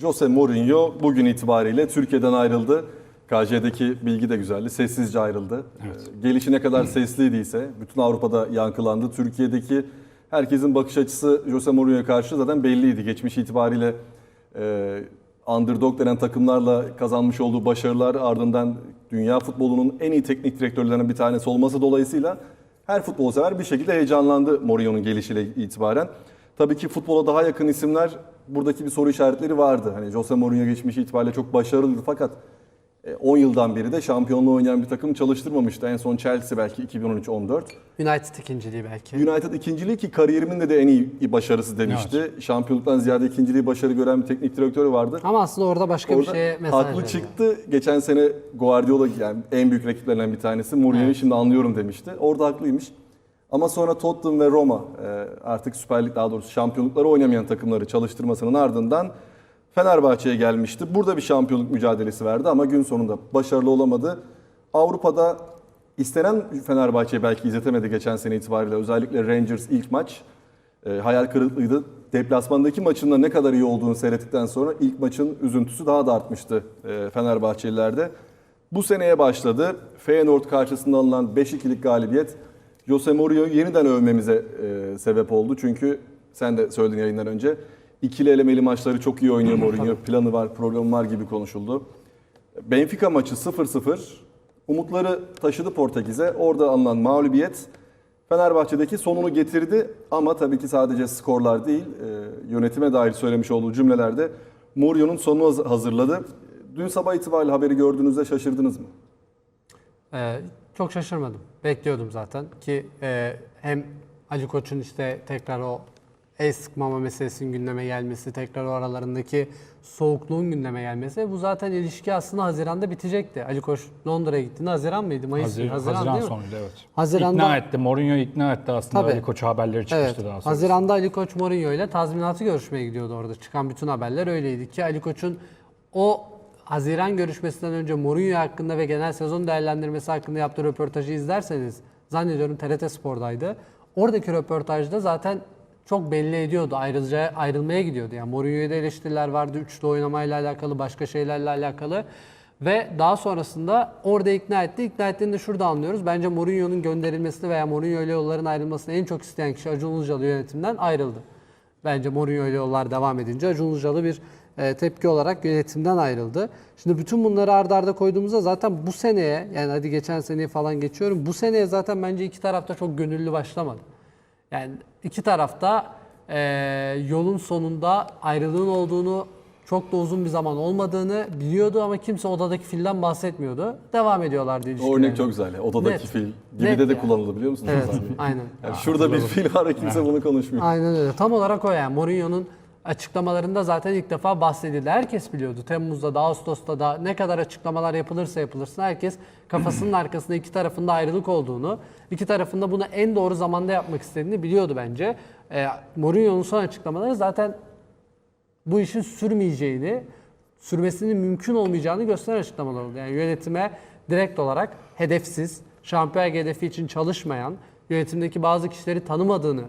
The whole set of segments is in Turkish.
Jose Mourinho bugün itibariyle Türkiye'den ayrıldı. KJ'deki bilgi de güzeldi. Sessizce ayrıldı. Ee, Gelişi ne kadar sesliydiyse bütün Avrupa'da yankılandı. Türkiye'deki herkesin bakış açısı Jose Mourinho'ya karşı zaten belliydi. Geçmiş itibariyle e, underdog denen takımlarla kazanmış olduğu başarılar ardından dünya futbolunun en iyi teknik direktörlerinden bir tanesi olması dolayısıyla her futbol sever bir şekilde heyecanlandı Mourinho'nun gelişiyle itibaren. Tabii ki futbola daha yakın isimler buradaki bir soru işaretleri vardı. Hani Jose Mourinho geçmiş itibariyle çok başarılıydı fakat e, 10 yıldan beri de şampiyonluğu oynayan bir takım çalıştırmamıştı. En son Chelsea belki 2013-14. United ikinciliği belki. United ikinciliği ki kariyerimin de, en iyi başarısı demişti. Şampiyonluktan ziyade ikinciliği başarı gören bir teknik direktörü vardı. Ama aslında orada başka Orada bir şeye mesaj haklı çıktı. Geçen sene Guardiola yani en büyük rakiplerinden bir tanesi. Mourinho'yu Evet. şimdi anlıyorum demişti. Orada haklıymış. Ama sonra Tottenham ve Roma e, artık Süper Lig daha doğrusu şampiyonlukları oynamayan takımları çalıştırmasının ardından Fenerbahçe'ye gelmişti. Burada bir şampiyonluk mücadelesi verdi ama gün sonunda başarılı olamadı. Avrupa'da istenen Fenerbahçe'yi belki izletemedi geçen sene itibariyle. Özellikle Rangers ilk maç e, hayal kırıklığıydı. Deplasmandaki maçında ne kadar iyi olduğunu seyrettikten sonra ilk maçın üzüntüsü daha da artmıştı e, Fenerbahçelilerde. Bu seneye başladı. Feyenoord karşısında alınan 5-2'lik galibiyet Jose Mourinho'yu yeniden övmemize e, sebep oldu. Çünkü sen de söyledin yayından önce. ikili elemeli maçları çok iyi oynuyor Mourinho. Planı var, programı var gibi konuşuldu. Benfica maçı 0-0. Umutları taşıdı Portekiz'e. Orada alınan mağlubiyet Fenerbahçe'deki sonunu getirdi. Ama tabii ki sadece skorlar değil, e, yönetime dair söylemiş olduğu cümlelerde Mourinho'nun sonunu haz- hazırladı. Dün sabah itibariyle haberi gördüğünüzde şaşırdınız mı? Ee, çok şaşırmadım. Bekliyordum zaten ki e, hem Ali Koç'un işte tekrar o el sıkmama meselesinin gündeme gelmesi, tekrar o aralarındaki soğukluğun gündeme gelmesi. Bu zaten ilişki aslında Haziran'da bitecekti. Ali Koç Londra'ya gittiğinde Haziran mıydı? Mayıs Hazir, mıydı? Haziran, Haziran, sonuydu evet. Haziran'da- İkna etti. Mourinho ikna etti aslında. Tabii. Ali Koç haberleri çıkmıştı Evet. daha sonra. Haziran'da Ali Koç Mourinho ile tazminatı görüşmeye gidiyordu orada. Çıkan bütün haberler öyleydi ki Ali Koç'un o Haziran görüşmesinden önce Mourinho hakkında ve genel sezon değerlendirmesi hakkında yaptığı röportajı izlerseniz zannediyorum TRT Spor'daydı. Oradaki röportajda zaten çok belli ediyordu. Ayrılacağı, ayrılmaya gidiyordu. Yani Mourinho'ya da eleştiriler vardı. Üçlü oynamayla alakalı, başka şeylerle alakalı. Ve daha sonrasında orada ikna etti. İkna ettiğini de şurada anlıyoruz. Bence Mourinho'nun gönderilmesini veya Mourinho ile yolların ayrılmasını en çok isteyen kişi Acun Ilıcalı yönetimden ayrıldı. Bence Mourinho ile yollar devam edince Acun Ilıcalı bir e, tepki olarak yönetimden ayrıldı. Şimdi bütün bunları ardarda arda koyduğumuzda zaten bu seneye yani hadi geçen seneyi falan geçiyorum. Bu seneye zaten bence iki tarafta çok gönüllü başlamadı. Yani iki tarafta e, yolun sonunda ayrılığın olduğunu çok da uzun bir zaman olmadığını biliyordu ama kimse odadaki filden bahsetmiyordu. Devam ediyorlardı O ilişkilerine. örnek çok güzel. Odadaki Net. fil Net gibi de de yani. kullanıldı biliyor musunuz? Evet, Sami? aynen. Yani şurada bir fil var kimse bunu konuşmuyor. Aynen öyle. Tam olarak o yani. Mourinho'nun açıklamalarında zaten ilk defa bahsedildi. Herkes biliyordu. Temmuz'da da Ağustos'ta da ne kadar açıklamalar yapılırsa yapılırsın herkes kafasının arkasında iki tarafında ayrılık olduğunu, iki tarafında bunu en doğru zamanda yapmak istediğini biliyordu bence. E, Mourinho'nun son açıklamaları zaten bu işin sürmeyeceğini, sürmesinin mümkün olmayacağını gösteren açıklamalar oldu. Yani yönetime direkt olarak hedefsiz, şampiyon hedefi için çalışmayan, yönetimdeki bazı kişileri tanımadığını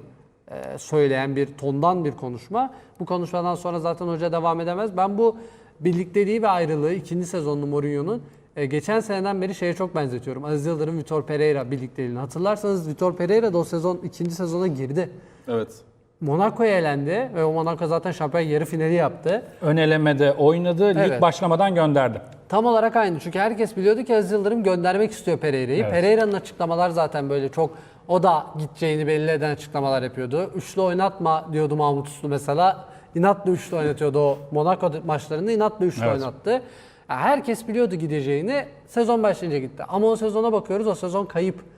söyleyen bir tondan bir konuşma. Bu konuşmadan sonra zaten hoca devam edemez. Ben bu birlikteliği ve ayrılığı ikinci sezonlu Mourinho'nun e, geçen seneden beri şeye çok benzetiyorum. Aziz Yıldırım, Vitor Pereira birlikteliğini. Hatırlarsanız Vitor Pereira da o sezon ikinci sezona girdi. Evet. Monaco'ya elendi ve o Monaco zaten şampiyon yarı finali yaptı. Ön elemede oynadı. Lig Evet. başlamadan gönderdi. Tam olarak aynı. Çünkü herkes biliyordu ki Aziz Yıldırım göndermek istiyor Pereira'yı. Evet. Pereira'nın açıklamalar zaten böyle çok o da gideceğini belli eden açıklamalar yapıyordu. Üçlü oynatma diyordu Mahmut Uslu mesela. İnatla üçlü oynatıyordu o Monaco maçlarında inatla üçlü Evet. oynattı. Yani herkes biliyordu gideceğini. Sezon başlayınca gitti. Ama o sezona bakıyoruz o sezon kayıp.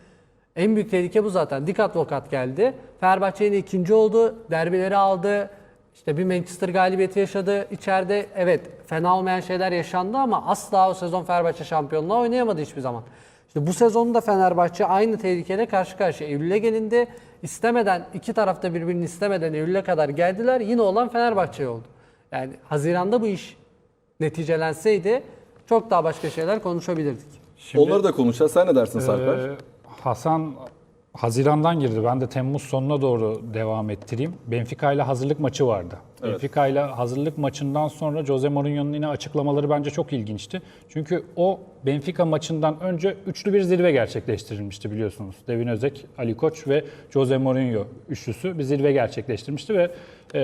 En büyük tehlike bu zaten. Dik Advokat geldi. Fenerbahçe yine ikinci oldu. Derbileri aldı. İşte bir Manchester galibiyeti yaşadı. İçeride evet fena olmayan şeyler yaşandı ama asla o sezon Fenerbahçe şampiyonluğa oynayamadı hiçbir zaman. İşte bu sezonda da Fenerbahçe aynı tehlikeyle karşı karşıya. Eylül'e gelindi. İstemeden iki tarafta birbirini istemeden Eylül'e kadar geldiler. Yine olan Fenerbahçe oldu. Yani Haziran'da bu iş neticelenseydi çok daha başka şeyler konuşabilirdik. Şimdi, Onları da konuşacağız. Sen ne dersin Sarper? e, Hasan Haziran'dan girdi. Ben de Temmuz sonuna doğru devam ettireyim. Benfica ile hazırlık maçı vardı. Benfica ile hazırlık maçından sonra Jose Mourinho'nun yine açıklamaları bence çok ilginçti. Çünkü o Benfica maçından önce üçlü bir zirve gerçekleştirilmişti biliyorsunuz. Devin Özek, Ali Koç ve Jose Mourinho üçlüsü bir zirve gerçekleştirmişti ve e,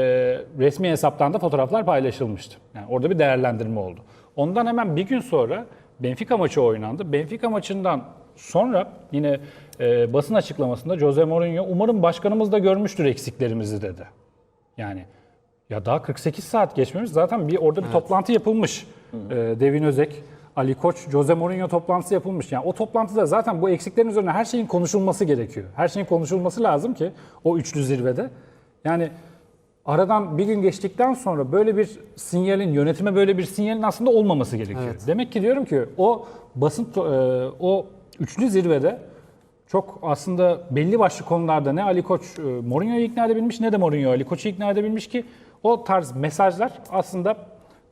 resmi hesaptan da fotoğraflar paylaşılmıştı. Yani orada bir değerlendirme oldu. Ondan hemen bir gün sonra Benfica maçı oynandı. Benfica maçından sonra yine e, basın açıklamasında Jose Mourinho umarım başkanımız da görmüştür eksiklerimizi dedi. Yani ya daha 48 saat geçmemiş zaten bir orada bir toplantı yapılmış. E, Devin Özek, Ali Koç, Jose Mourinho toplantısı yapılmış. Yani o toplantıda zaten bu eksiklerin üzerine her şeyin konuşulması gerekiyor. Her şeyin konuşulması lazım ki o üçlü zirvede. Yani aradan bir gün geçtikten sonra böyle bir sinyalin, yönetime böyle bir sinyalin aslında olmaması gerekiyor. Demek ki diyorum ki o basın, e, o üçlü zirvede çok aslında belli başlı konularda ne Ali Koç e, Mourinho'yu ikna edebilmiş ne de Mourinho Ali Koç'u ikna edebilmiş ki o tarz mesajlar aslında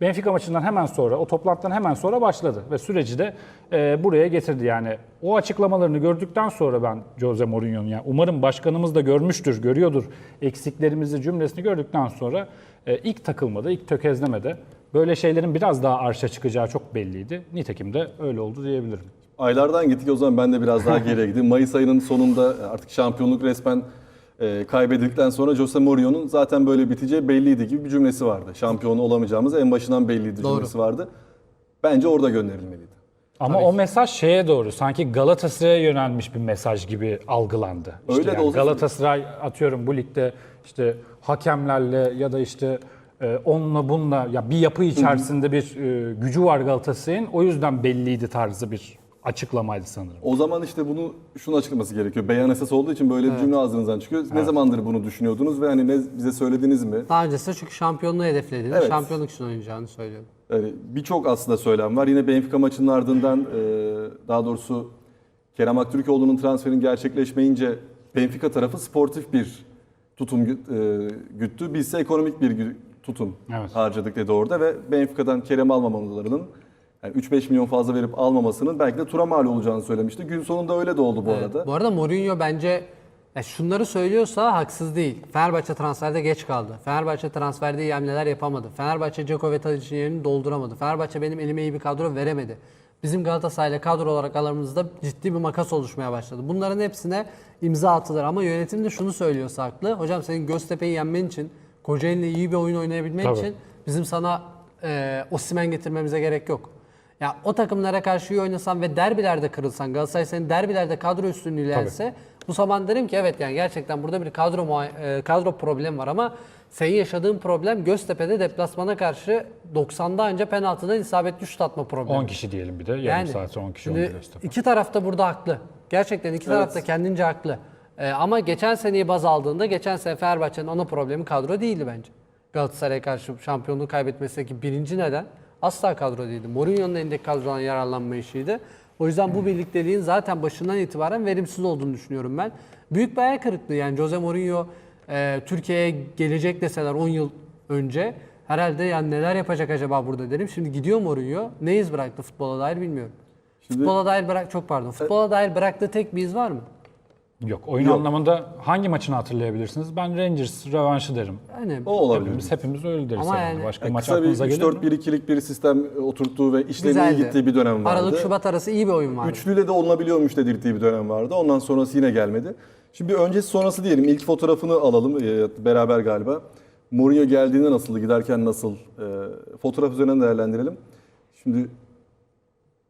Benfica maçından hemen sonra, o toplantıdan hemen sonra başladı ve süreci de e, buraya getirdi. Yani o açıklamalarını gördükten sonra ben Jose Mourinho'nun yani umarım başkanımız da görmüştür, görüyordur eksiklerimizi cümlesini gördükten sonra e, ilk takılmada, ilk tökezlemede böyle şeylerin biraz daha arşa çıkacağı çok belliydi. Nitekim de öyle oldu diyebilirim. Aylardan gittik o zaman ben de biraz daha geriye gideyim. Mayıs ayının sonunda artık şampiyonluk resmen e, kaybedildikten sonra Jose Mourinho'nun zaten böyle biteceği belliydi gibi bir cümlesi vardı. Şampiyon olamayacağımız en başından belliydi Doğru. cümlesi vardı. Bence orada gönderilmeliydi. Ama o mesaj şeye doğru sanki Galatasaray'a yönelmiş bir mesaj gibi algılandı. İşte Öyle de yani olsa- Galatasaray atıyorum bu ligde işte hakemlerle ya da işte e, onunla bununla ya bir yapı içerisinde bir e, gücü var Galatasaray'ın. O yüzden belliydi tarzı bir açıklamaydı sanırım. O zaman işte bunu şunu açıklaması gerekiyor. Beyan esas olduğu için böyle bir cümle ağzınızdan çıkıyor. Ne zamandır bunu düşünüyordunuz ve hani ne bize söylediniz mi? Daha öncesinde çünkü şampiyonluğu hedeflediğini, Evet. şampiyonluk için oynayacağını söylüyordu. Yani birçok aslında söylem var. Yine Benfica maçının ardından e, daha doğrusu Kerem Aktürkoğlu'nun transferin gerçekleşmeyince Benfica tarafı sportif bir tutum gü- e, güttü. Biz ise ekonomik bir gü- tutum Evet. harcadık dedi orada ve Benfica'dan Kerem almamalarının yani 3-5 milyon fazla verip almamasının belki de tura mal olacağını söylemişti. Gün sonunda öyle de oldu bu arada. Bu arada Mourinho bence ya şunları söylüyorsa haksız değil. Fenerbahçe transferde geç kaldı. Fenerbahçe transferde iyi hamleler yapamadı. Fenerbahçe Dzeko ve Tadic'in yerini dolduramadı. Fenerbahçe benim elime iyi bir kadro veremedi. Bizim Galatasaray'la kadro olarak aramızda ciddi bir makas oluşmaya başladı. Bunların hepsine imza atılır ama yönetim de şunu söylüyorsa haklı. Hocam senin Göztepe'yi yenmen için, Kocaeli'yle iyi bir oyun oynayabilmen Tabii. için bizim sana e, Osimhen getirmemize gerek yok. Ya o takımlara karşı iyi oynasan ve derbilerde kırılsan, Galatasaray senin derbilerde kadro üstünlüğüyle yense bu zaman derim ki evet yani gerçekten burada bir kadro e, kadro problemi var ama senin yaşadığın problem Göztepe'de deplasmana karşı 90'da önce penaltıdan isabetli şut atma problemi. 10 kişi diyelim bir de yarım Yani saat sonra 10 kişi oynuyor Göztepe. iki taraf da burada haklı. Gerçekten iki taraf da kendince haklı. Ee, ama geçen seneyi baz aldığında geçen sene Fenerbahçe'nin ana problemi kadro değildi bence. Galatasaray'a karşı şampiyonluğu kaybetmesindeki birinci neden asla kadro değildi. Mourinho'nun elindeki kadrodan yararlanma işiydi. O yüzden bu birlikteliğin zaten başından itibaren verimsiz olduğunu düşünüyorum ben. Büyük bir hayal kırıklığı yani Jose Mourinho e, Türkiye'ye gelecek deseler 10 yıl önce herhalde yani neler yapacak acaba burada derim. Şimdi gidiyor Mourinho. Ne iz bıraktı futbola dair bilmiyorum. Şimdi- Futbola dair bırak çok pardon. Futbola dair bıraktığı tek bir iz var mı? Yok oyun Yok. anlamında hangi maçını hatırlayabilirsiniz? Ben Rangers rövanşı derim. Yani O olabilir. Hepimiz, hepimiz öyle deriz. Ama herhalde. yani- Başka Yani maç kısa bir aklınıza gelir mi? 3-4-1-2'lik bir sistem oturttuğu ve işlerinin iyi güzeldi. gittiği bir dönem vardı. Aralık Şubat arası iyi bir oyun vardı. Üçlüyle de olunabiliyormuş dedirttiği bir dönem vardı. Ondan sonrası yine gelmedi. Şimdi bir öncesi sonrası diyelim. İlk fotoğrafını alalım e, beraber galiba. Mourinho geldiğinde nasıldı, giderken nasıl? E, fotoğraf üzerinden değerlendirelim. Şimdi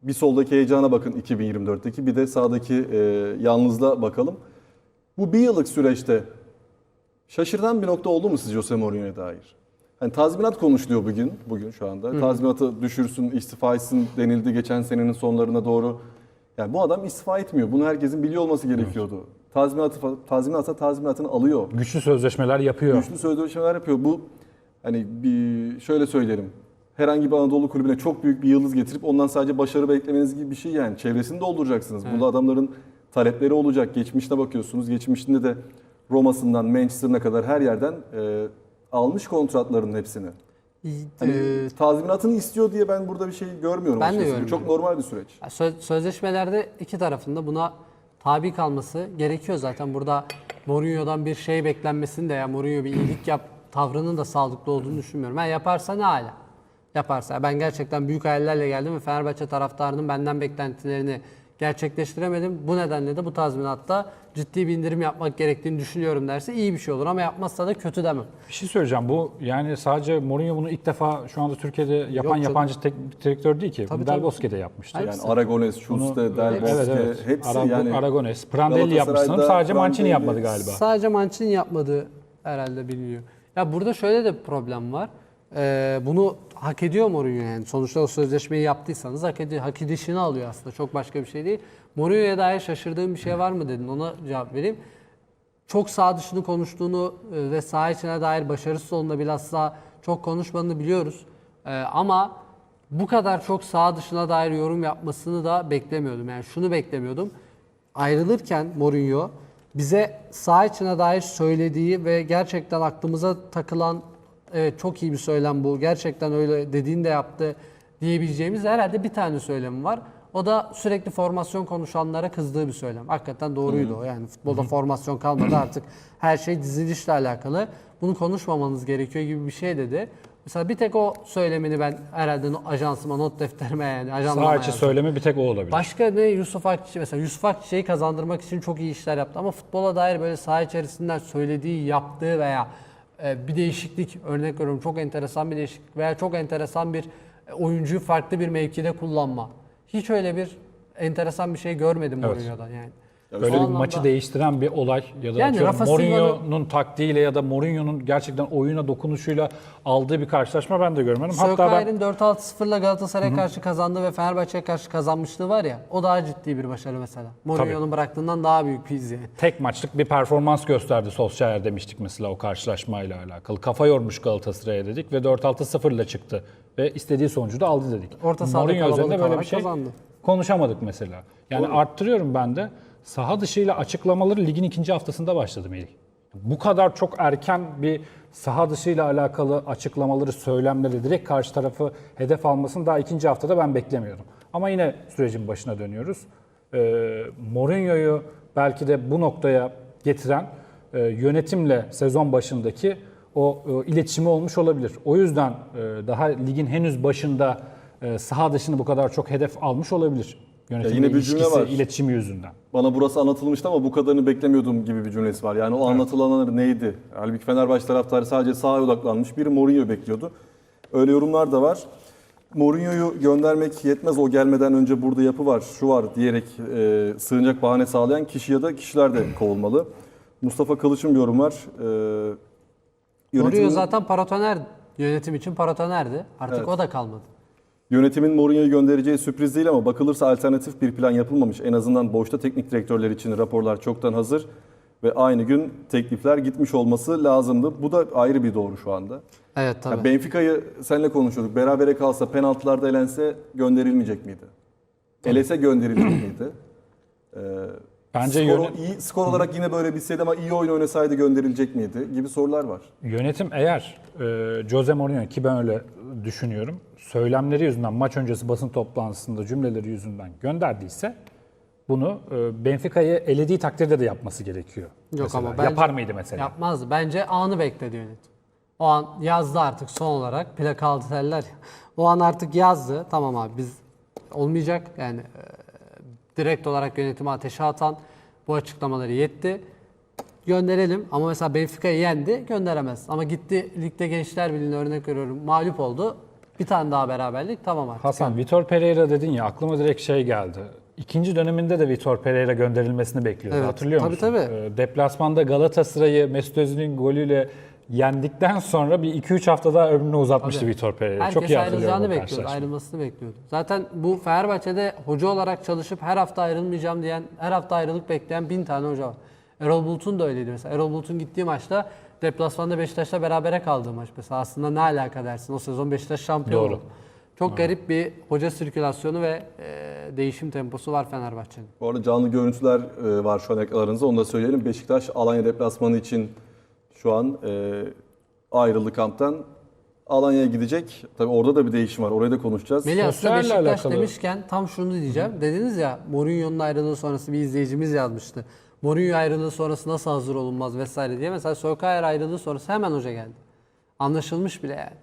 bir soldaki heyecana bakın 2024'teki bir de sağdaki e, yalnızlığa bakalım. Bu bir yıllık süreçte şaşırtan bir nokta oldu mu sizce Jose Mourinho'ya dair? Hani tazminat konuşuluyor bugün, bugün şu anda. Tazminatı düşürsün, istifa etsin denildi geçen senenin sonlarına doğru. Yani bu adam istifa etmiyor. Bunu herkesin biliyor olması gerekiyordu. Tazminatı, tazminatsa tazminatını alıyor. Güçlü sözleşmeler yapıyor. Güçlü sözleşmeler yapıyor. Bu hani bir şöyle söylerim. Herhangi bir Anadolu kulübüne çok büyük bir yıldız getirip ondan sadece başarı beklemeniz gibi bir şey yani. Çevresini dolduracaksınız. Burada adamların talepleri olacak. Geçmişine bakıyorsunuz. Geçmişinde de Roma'sından Manchester'ına kadar her yerden e, almış kontratların hepsini. Hani Ee, tazminatını istiyor diye ben burada bir şey görmüyorum. Ben de. Bu Çok görmüyorum. normal bir süreç. söz- sözleşmelerde iki tarafında buna tabi kalması gerekiyor zaten. Burada Mourinho'dan bir şey beklenmesini de ya Mourinho bir iyilik yap tavrının da sağlıklı olduğunu düşünmüyorum. Ben yaparsa ne hala yaparsa. Ben gerçekten büyük hayallerle geldim ve Fenerbahçe taraftarının benden beklentilerini gerçekleştiremedim. Bu nedenle de bu tazminatta ciddi bir indirim yapmak gerektiğini düşünüyorum derse iyi bir şey olur ama yapmazsa da kötü demem. Bir şey söyleyeceğim. Bu yani sadece Mourinho bunu ilk defa şu anda Türkiye'de yapan canım. yabancı teknik direktör değil ki. Tabii. Del Bosque de yapmıştı. Hayır. Yani Aragones, Schuster, Del Evet Bosque evet. hepsi Ara- yani Aragones. Prandelli yapmış sanırım. Galatasaray'da Sadece Mancini yapmadı galiba. Sadece Mancini yapmadığı herhalde biliniyor. Ya burada şöyle de problem var. Ee, bunu hak ediyor Mourinho yani. Sonuçta o sözleşmeyi yaptıysanız hak, ediyor, hak edişini alıyor aslında. Çok başka bir şey değil. Mourinho'ya dair şaşırdığım bir şey var mı dedin. Ona cevap vereyim. Çok sağ dışını konuştuğunu e, ve saha içine dair başarısız olduğunda bilhassa çok konuşmadığını biliyoruz. Ee, ama bu kadar çok sağ dışına dair yorum yapmasını da beklemiyordum. Yani şunu beklemiyordum. Ayrılırken Mourinho bize saha içine dair söylediği ve gerçekten aklımıza takılan evet çok iyi bir söylem bu. Gerçekten öyle dediğini de yaptı diyebileceğimiz herhalde bir tane söylemi var. O da sürekli formasyon konuşanlara kızdığı bir söylem. Hakikaten doğruydu o. Yani futbolda formasyon kalmadı artık her şey dizilişle alakalı. Bunu konuşmamanız gerekiyor gibi bir şey dedi. Mesela bir tek o söylemini ben herhalde ajansıma, not defterime yani ajanlama Sağ içi yazdım. söylemi bir tek o olabilir. Başka ne Yusuf Akçi mesela Yusuf Akçi'yi kazandırmak için çok iyi işler yaptı ama futbola dair böyle saha içerisinden söylediği, yaptığı veya bir değişiklik örnek veriyorum çok enteresan bir değişiklik veya çok enteresan bir e, oyuncuyu farklı bir mevkide kullanma. Hiç öyle bir enteresan bir şey görmedim Evet. Mourinho'dan yani. Böyle bir anlamda- maçı değiştiren bir olay ya da Yani atıyorum Rafa Mourinho'nun taktiğiyle ya da Mourinho'nun gerçekten oyuna dokunuşuyla aldığı bir karşılaşma ben de görmedim. Hatta ben Sökayr'in 4-6-0'la Galatasaray'a karşı kazandığı ve Fenerbahçe'ye karşı kazanmışlığı var ya o daha ciddi bir başarı mesela. Mourinho'nun bıraktığından daha büyük bir iz yani. tek maçlık bir performans gösterdi Solskjaer demiştik mesela o karşılaşmayla alakalı. Kafa yormuş Galatasaray'a dedik ve 4-6-0 ile çıktı. Ve istediği sonucu da aldı dedik. Orta sahada Mourinho kalabalık üzerinde böyle bir olarak şey kazandı. konuşamadık mesela. Yani arttırıyorum ben de. Saha dışıyla açıklamaları ligin ikinci haftasında başladı Melih. Bu kadar çok erken bir saha dışıyla alakalı açıklamaları, söylemleri direkt karşı tarafı hedef almasını daha ikinci haftada ben beklemiyordum. Ama yine sürecin başına dönüyoruz. Ee, Mourinho'yu belki de bu noktaya getiren e, yönetimle sezon başındaki o e, iletişimi olmuş olabilir. O yüzden e, daha ligin henüz başında e, saha dışını bu kadar çok hedef almış olabilir. Yönetimle yine bir cümle var. iletişimi yüzünden. bana burası anlatılmıştı ama bu kadarını beklemiyordum gibi bir cümlesi var. Yani o anlatılanlar neydi? Halbuki Fenerbahçe taraftarı sadece sahaya odaklanmış. Biri Mourinho bekliyordu. Öyle yorumlar da var. Mourinho'yu göndermek yetmez. O gelmeden önce burada yapı var, şu var diyerek e, sığınacak bahane sağlayan kişi ya da kişiler de kovulmalı. Mustafa Kılıç'ın bir yorum var. E, Mourinho yönetimin- zaten paratoner yönetim için paratonerdi. Artık Evet. o da kalmadı. Yönetimin Mourinho'yu göndereceği sürpriz değil ama bakılırsa alternatif bir plan yapılmamış. En azından boşta teknik direktörler için raporlar çoktan hazır ve aynı gün teklifler gitmiş olması lazımdı. Bu da ayrı bir doğru şu anda. Evet tabii. Ya Benfica'yı seninle konuşuyorduk. Berabere kalsa, penaltılarda elense gönderilmeyecek miydi? Elese gönderilecek miydi? Ee, Bence skor, yönet- iyi, skor olarak yine böyle bitseydi ama iyi oyun oynasaydı gönderilecek miydi? Gibi sorular var. Yönetim eğer e, Jose Mourinho ki ben öyle düşünüyorum. Söylemleri yüzünden maç öncesi basın toplantısında cümleleri yüzünden gönderdiyse bunu e, Benfica'yı elediği takdirde de yapması gerekiyor. Yok mesela. ama bence- Yapar mıydı mesela? Yapmazdı. Bence anı bekledi yönetim. O an yazdı artık son olarak. Plaka aldı derler. O an artık yazdı. Tamam abi biz olmayacak. Yani e, direkt olarak yönetimi ateşe atan bu açıklamaları yetti. Gönderelim ama mesela Benfica'yı yendi gönderemez. Ama gitti ligde Gençler Birliği'ne örnek veriyorum mağlup oldu. Bir tane daha beraberlik tamam artık. Hasan, Vitor Pereira dedin ya aklıma direkt şey geldi. İkinci döneminde de Vitor Pereira gönderilmesini bekliyordu. Evet, Hatırlıyor tabii, musun? tabii. E, Deplasmanda Galatasaray'ı Mesut Özil'in golüyle yendikten sonra bir 2-3 hafta daha ömrünü uzatmıştı Tabii. Vitor Pereira. Herkes Çok iyi ayrılacağını bekliyordu, ayrılmasını bekliyordu. Zaten bu Fenerbahçe'de hoca olarak çalışıp her hafta ayrılmayacağım diyen, her hafta ayrılık bekleyen bin tane hoca var. Erol Bulut'un da öyleydi mesela. Erol Bulut'un gittiği maçta deplasmanda Beşiktaş'la berabere kaldığı maç mesela. Aslında ne alaka dersin? O sezon Beşiktaş şampiyon Doğru. oldu. Çok garip bir hoca sirkülasyonu ve e, değişim temposu var Fenerbahçe'nin. Bu arada canlı görüntüler e, var şu an ekranlarınızda. Onu da söyleyelim. Beşiktaş Alanya deplasmanı için şu an e, ayrıldı kamptan. Alanya'ya gidecek. Tabii orada da bir değişim var. Orayı da konuşacağız. Melih aslında Beşiktaş alakalı. demişken tam şunu diyeceğim. Dediniz ya Mourinho'nun ayrılığı sonrası bir izleyicimiz yazmıştı. Mourinho ayrılığı sonrası nasıl hazır olunmaz vesaire diye. Mesela Solskjaer ayrılığı sonrası hemen hoca geldi. Anlaşılmış bile yani.